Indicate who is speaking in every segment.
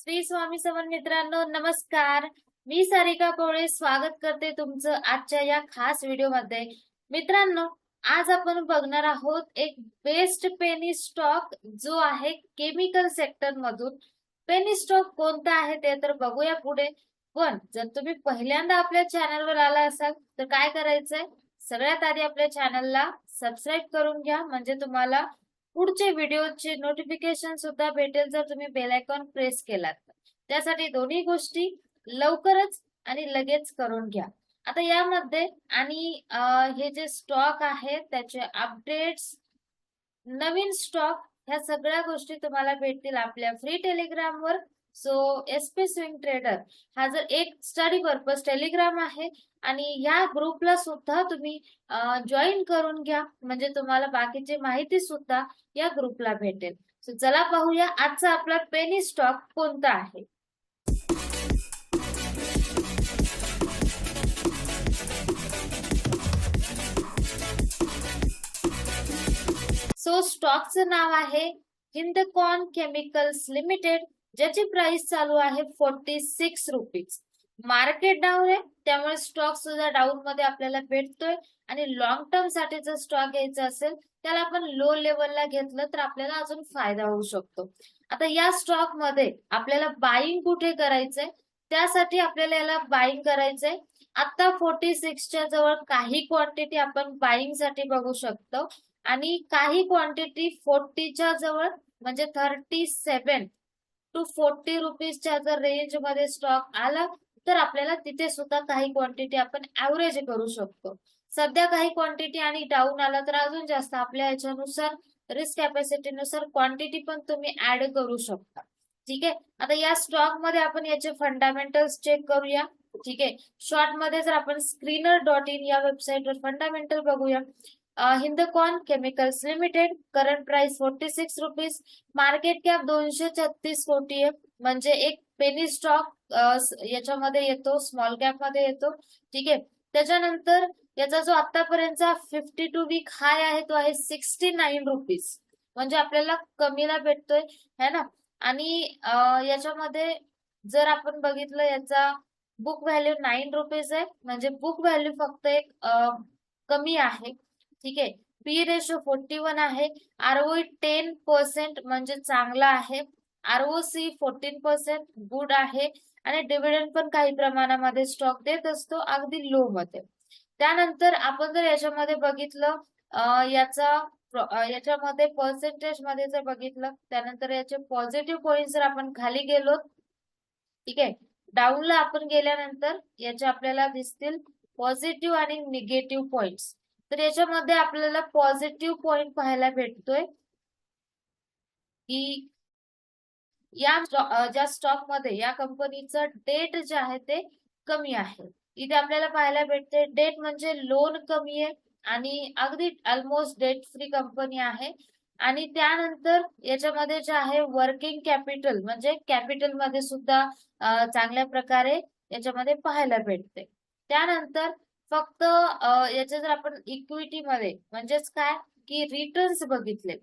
Speaker 1: श्री स्वामी समर्थ मित्रांनो नमस्कार. मी सारिका कोळे स्वागत करते तुमचं आजच्या या खास व्हिडिओमध्ये मित्रांनो आज आपण बघणार आहोत एक बेस्ट पेनी स्टॉक जो आहे केमिकल सेक्टर मधून. पेनी स्टॉक कोणता आहे ते तर बघूया पुढे. पण जर तुम्ही पहिल्यांदा आपल्या चॅनलवर आला असाल तर काय करायचंय? सगळ्यात आधी आपल्या चॅनलला सबस्क्राईब करून घ्या. म्हणजे तुम्हाला पुढचे व्हिडिओचे नोटिफिकेशन सुद्धा भेटेल जर तुम्ही बेल आयकॉन प्रेस केलात तर. त्यासाठी दोन्ही गोष्टी लवकरच आणि लगेच करून घ्या आता यामध्ये आणि हे जे स्टॉक आहे त्याचे अपडेट्स नवीन स्टॉक ह्या सगळ्या गोष्टी तुम्हाला भेटतील आपल्या free टेलिग्रामवर so S P swing trader हा जर एक स्टडी पर्पज टेलिग्राम आहे आणि या ग्रुपला सुद्धा तुम्ही जॉईन करून घ्या. म्हणजे तुम्हाला बाकीची माहिती सुद्धा या ग्रुपला भेटेल. सो चला पाहूया आजचा आपला पेनी स्टॉक कोणता आहे. सो स्टॉकचं नाव आहे हिंदकॉन केमिकल्स लिमिटेड. ज्याची प्राइस चालू आहे forty six rupees market down आहे त्यामुळे स्टॉक सुद्धा डाऊन मध्ये आपल्याला भेटतोय. आणि लॉंग टर्मसाठी जर स्टॉक घ्यायचा असेल त्याला आपण लो लेवलला घेतलं तर आपल्याला अजून फायदा होऊ शकतो. आता या स्टॉकमध्ये आपल्याला बाईंग कुठे करायचंय त्यासाठी आपल्याला याला बाईंग करायचंय. आता फोर्टी सिक्सच्या जवळ काही क्वांटिटी आपण बाईंगसाठी बघू शकतो. आणि काही क्वांटिटी फोर्टीच्या जवळ म्हणजे थर्टी सेवन टू फोर्टी रुपीजच्या जर रेंजमध्ये स्टॉक आला तर आपल्याला तिथे सुद्धा काही क्वांटिटी आपण ऍव्हरेज करू शकतो. सध्या काही क्वांटिटी आणि डाऊन आला तर अजून जास्त. आपल्या ह्याच्यानुसार रिस्क कॅपॅसिटीनुसार क्वांटिटी पण तुम्ही ऍड करू शकता. ठीक आहे? आता या स्टॉकमध्ये आपण याचे फंडामेंटल्स चेक करूया. ठीक आहे? शॉर्टमध्ये जर आपण स्क्रीनर डॉट इन या वेबसाईटवर फंडामेंटल बघूया. Hindcon chemicals limited current price forty six rupees market cap दोनशे छत्तीस कोटी आहे. म्हणजे एक पेनी स्टॉक याच्यामध्ये येतो स्मॉल कॅपमध्ये येतो. ठीक आहे. त्याच्यानंतर याचा जो आतापर्यंतचा फिफ्टी टू वीक हाय आहे तो आहे सिक्स्टी नाईन रुपीज म्हणजे आपल्याला कमीला भेटतोय है ना? आणि याच्यामध्ये जर आपण बघितलं याचा बुक व्हॅल्यू नाईन रुपीज आहे. म्हणजे बुक व्हॅल्यू फक्त एक कमी आहे. ठीक आहे. पी रेशो फोर्टी वन आहे R O E ten percent म्हणजे चांगला आहे. आरओसी फोर्टीन पर्सेंट गुड आहे. आणि डिव्हिडंड पण काही प्रमाणामध्ये स्टॉक देत असतो अगदी लो मध्ये. त्यानंतर आपण जर याच्यामध्ये बघितलं याचा याच्यामध्ये पर्सेंटेजमध्ये जर बघितलं त्यानंतर याचे पॉझिटिव्ह पॉईंट जर आपण खाली गेलो ठीक आहे. डाऊनला आपण गेल्यानंतर याचे आपल्याला दिसतील पॉझिटिव्ह आणि निगेटिव्ह पॉइंट्स तर याच्यामध्ये आपल्याला पॉझिटिव्ह पॉइंट पाहायला भेटतोय. की या ज्या स्टॉकमध्ये या कंपनीचं डेट जे आहे ते कमी आहे. इथे आपल्याला पाहायला भेटते डेट म्हणजे लोन कमी आहे आणि अगदी ऑलमोस्ट डेट फ्री कंपनी आहे. आणि त्यानंतर याच्यामध्ये जे आहे वर्किंग कॅपिटल म्हणजे कॅपिटलमध्ये सुद्धा चांगल्या प्रकारे याच्यामध्ये पाहायला भेटते त्यानंतर फक्त याच्या याचे जर आपण इक्विटी मध्ये म्हणजेच काय? की रिटर्न्स बघितले.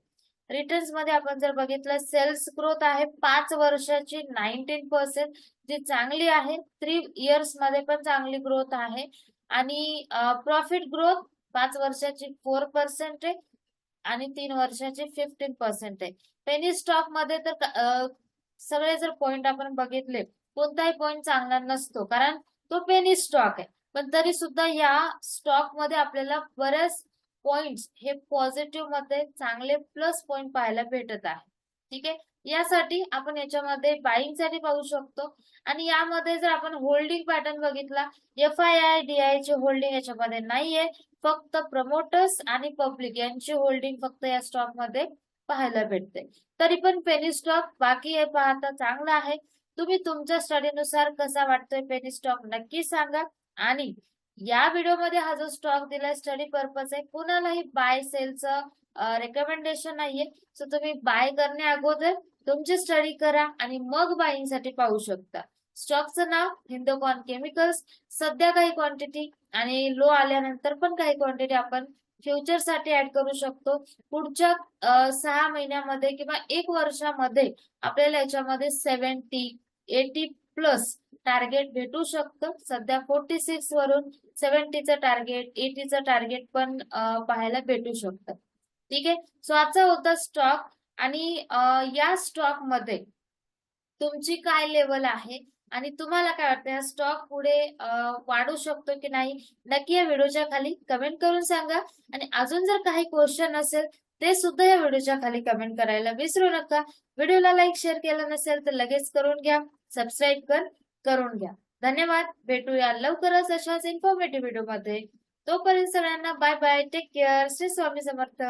Speaker 1: रिटर्न्समध्ये आपण जर बघितलं सेल्स ग्रोथ आहे पाच वर्षाची नाईन्टीन पर्सेंट जी चांगली आहे थ्री इयर्समध्ये पण चांगली ग्रोथ आहे. आणि प्रॉफिट ग्रोथ पाच वर्षाची फोर पर्सेंट आहे आणि तीन वर्षाची फिफ्टीन पर्सेंट आहे. पेनी स्टॉकमध्ये तर सगळे जर पॉइंट आपण बघितले कोणताही पॉइंट चांगला नसतो कारण तो पेनी स्टॉक आहे. पण तरी सुद्धा या स्टॉकमध्ये आपल्याला बऱ्याच पॉइंट्स हे पॉझिटिव्हमध्ये चांगले प्लस पॉइंट पाहायला भेटत आहे. ठीक आहे? यासाठी आपण याच्यामध्ये बाईंगसाठी पाहू शकतो. आणि यामध्ये जर आपण होल्डिंग पॅटर्न बघितला F I I D I चे होल्डिंग याच्यामध्ये नाहीये. फक्त प्रमोटर्स आणि पब्लिक यांची होल्डिंग फक्त या स्टॉकमध्ये पाहायला भेटते. तरी पण पेनी स्टॉक बाकी हे पाहता चांगला आहे. तुम्ही तुमच्या स्टडीनुसार कसा वाटतोय पेनी स्टॉक नक्की सांगा. आणि या व्हिडिओमध्ये हा जो स्टॉक दिलाय स्टडी पर्पज आहे कुणालाही बाय सेलचं रेकमेंडेशन नाहीये. सो तुम्ही बाय करण्या अगोदर तुमची स्टडी करा आणि मग बाईंगसाठी पाहू शकता. स्टॉकचं नाव हिंदोकॉन केमिकल्स. सध्या काही क्वांटिटी आणि लो आल्यानंतर पण काही क्वांटिटी आपण फ्युचरसाठी ऍड करू शकतो. पुढच्या सहा महिन्यामध्ये किंवा एक वर्षामध्ये आपल्याला याच्यामध्ये सेव्हन्टी एटी प्लस टार्गेट भेटू शकतं. सध्या फोर्टी सिक्स वरून सेव्हन्टीचं टार्गेट एटीचं टार्गेट पण पाहायला भेटू शकतं. ठीक आहे? सो आजचा होता स्टॉक आणि या स्टॉकमध्ये तुमची काय लेवल आहे? आणि तुम्हाला काय वाटतं? या स्टॉक पुढे वाढू शकतो की नाही? नक्की या व्हिडिओच्या खाली कमेंट करून सांगा. आणि अजून जर काही क्वेश्चन असेल ते सुद्धा या व्हिडिओच्या खाली कमेंट करायला विसरू नका. व्हिडिओला लाईक शेअर केलं नसेल तर लगेच करून घ्या. सबस्क्राईब कर. करून घ्या. धन्यवाद. भेटूया लवकरच अशाच इन्फॉर्मेटिव्ह व्हिडिओमध्ये. तोपर्यंत सगळ्यांना bye bye take care Shri Swami Samarth.